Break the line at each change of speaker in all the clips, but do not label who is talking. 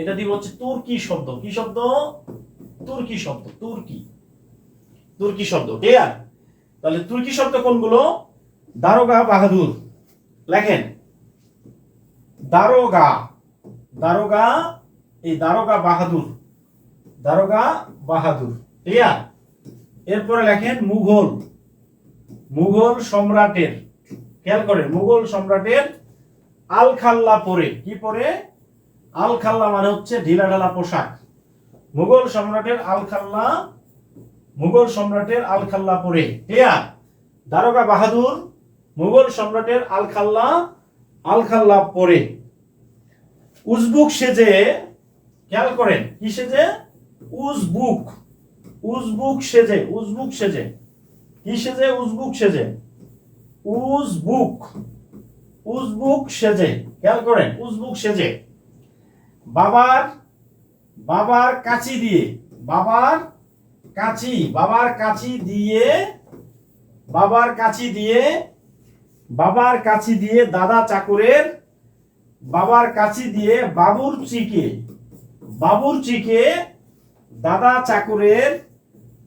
এটা দিব হচ্ছে তুর্কি শব্দ। কি শব্দ? তুর্কি শব্দ, তুর্কি। তুর্কি শব্দ ক্লিয়ার তাহলে তুর্কি শব্দ কোনগুলো? দারোগা বাহাদুর। লেখেন। দারোগা দারোগা, এই দারোগা বাহাদুর। দারোগা বাহাদুর ক্লিয়ার এরপরে লেখেন মুঘল। মুঘল সম্রাটের, খেয়াল করেন, মুঘল সম্রাটের আলখাল্লা পরে, কি পরে? আল খাল্লা মানে হচ্ছে ঢিলা ঢালা পোশাক। মুঘল সম্রাটের আল খাল্লা মুঘল সম্রাটের আল খাল্লা পরে। ক্লিয়ার দারোগা বাহাদুর মুঘল সম্রাটের আল খাল্লা আল খাল্লা পরে। উজবুক সেজে, খেয়াল করেন, কি সেজে? উজবুক উজবুক সেজে উজবুক সেজে। কি সেজে? উজবুক সেজে। উজবুক উজবুক সেজে, খেয়াল করেন, উজবুক সেজে। বাবার বাবার কাছি দিয়ে, বাবার কাছি বাবার কাছি দিয়ে, বাবার কাছি দিয়ে, বাবার কাছি দিয়ে দাদা চাকরের, বাবার কাছি দিয়ে বাবুর চিকে বাবুরচিকে বাবুরচিকে দাদা চাকরের,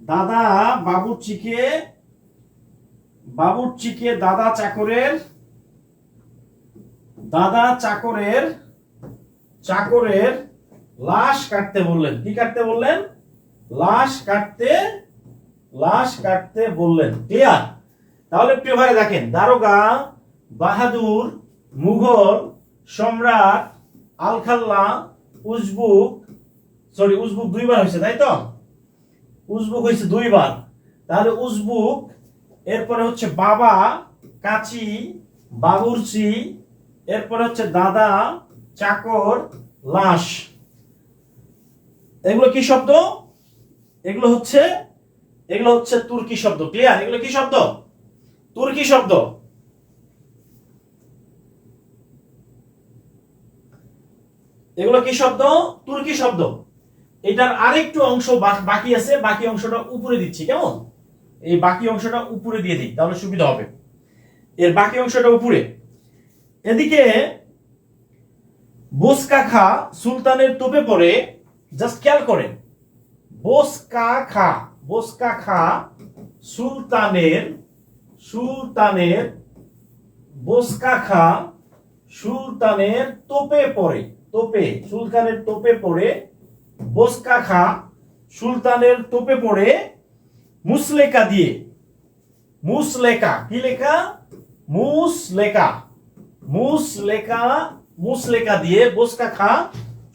দাদা বাবুর চিকে বাবুর চিকে দাদা চাকরের দাদা চাকরের চাকরের লাশ কাটতে বললেন। কি কাটতে বললেন? লাশ কাটতে লাশ কাটতে বললেন। ক্লিয়ার তাহলে প্রিয় ভাই দেখেন, দারোগা, বাহাদুর, মুঘল সম্রাট, আলখাল্লা, উজবুক সরি উজবুক দুইবার হয়েছে, তাই তো? উজবুক হয়েছে দুইবার। তাহলে উজবুক, এরপরে হচ্ছে বাবা, কাচি, বাবুরচি, এরপরে হচ্ছে দাদা চাকর, লাশ। এগুলো কি শব্দ? এগুলো হচ্ছে এগুলো হচ্ছে তুর্কি শব্দ। ক্লিয়ার এগুলো কি শব্দ? তুর্কি শব্দ। এগুলো কি শব্দ? তুর্কি শব্দ। এটার আরেকটু অংশ বাকি আছে, বাকি অংশটা উপরে দিচ্ছি, কেমন? এই বাকি অংশটা উপরে দিয়ে দিই, তাহলে সুবিধা হবে। এর বাকি অংশটা উপরে। এদিকে বোসকা খা, সুলতানের তোপে পড়ে জাস্ট খেয়াল করেন। বোসকা খা বোসকা খা, সুলতানের সুলতানের, বোসকা খা, সুলতানের তোপে পড়ে তোপে সুলতানের তোপে পড়ে, বোসকা খা, সুলতানের তোপে পড়ে, মুসলেকা দিয়ে। মুসলেকা, কি লেখা? মুসলেকা মুসলেকা মুসলেকা দিয়ে বোসকা খা,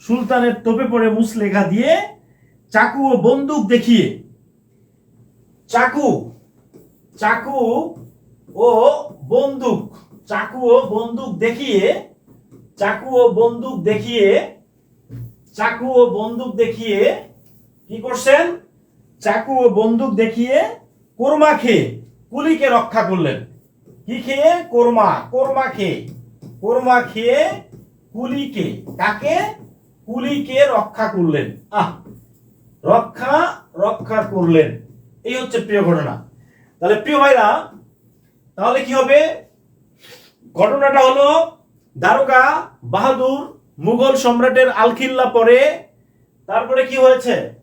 সুলতানের তোপে পড়ে মুসলেকা দিয়ে চাকু ও বন্দুক দেখিয়ে। চাকু চাকু ও বন্দুক, চাকু ও বন্দুক দেখিয়ে, চাকু ও বন্দুক দেখিয়ে, চাকু ও বন্দুক দেখিয়ে কি করছেন? চাকু ও বন্দুক দেখিয়ে কোরমা খেয়ে কুলিকে রক্ষা করলেন। কি খেয়ে? কোরমা কোরমা খেয়ে। কোরমা খেয়ে কুলিকে, কাকে? কুলিকে রক্ষা করলেন। আহ, রক্ষা রক্ষা করলেন। এই হচ্ছে প্রিয় ঘটনা। তাহলে প্রিয় ভাইরা, তাহলে কি হবে? ঘটনাটা হলো, দারোগা বাহাদুর মুঘল সম্রাটের আলখিল্লা পরে, তারপরে কি হয়েছে?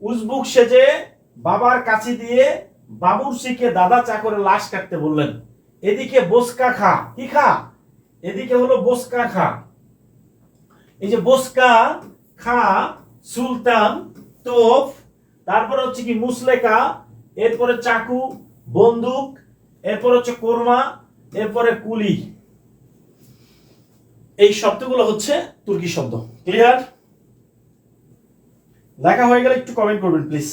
উজবুক সেজে বাবার কাছে দিয়ে বাবুর শিখে দাদা চাকরে লাশ কাটতে বললেন। এদিকে বসকা খা। কি খা? এদিকে হলো বসকা খা। এই যে বসকা, খা, সুলতান, তোফ, তারপরে হচ্ছে কি মুসলেকা এরপরে চাকু, বন্দুক, এরপর হচ্ছে কোরমা, এরপরে কুলি। এই শব্দগুলো হচ্ছে তুর্কি শব্দ। ক্লিয়ার দেখা হয়ে গেলে একটু কমেন্ট করবেন প্লিজ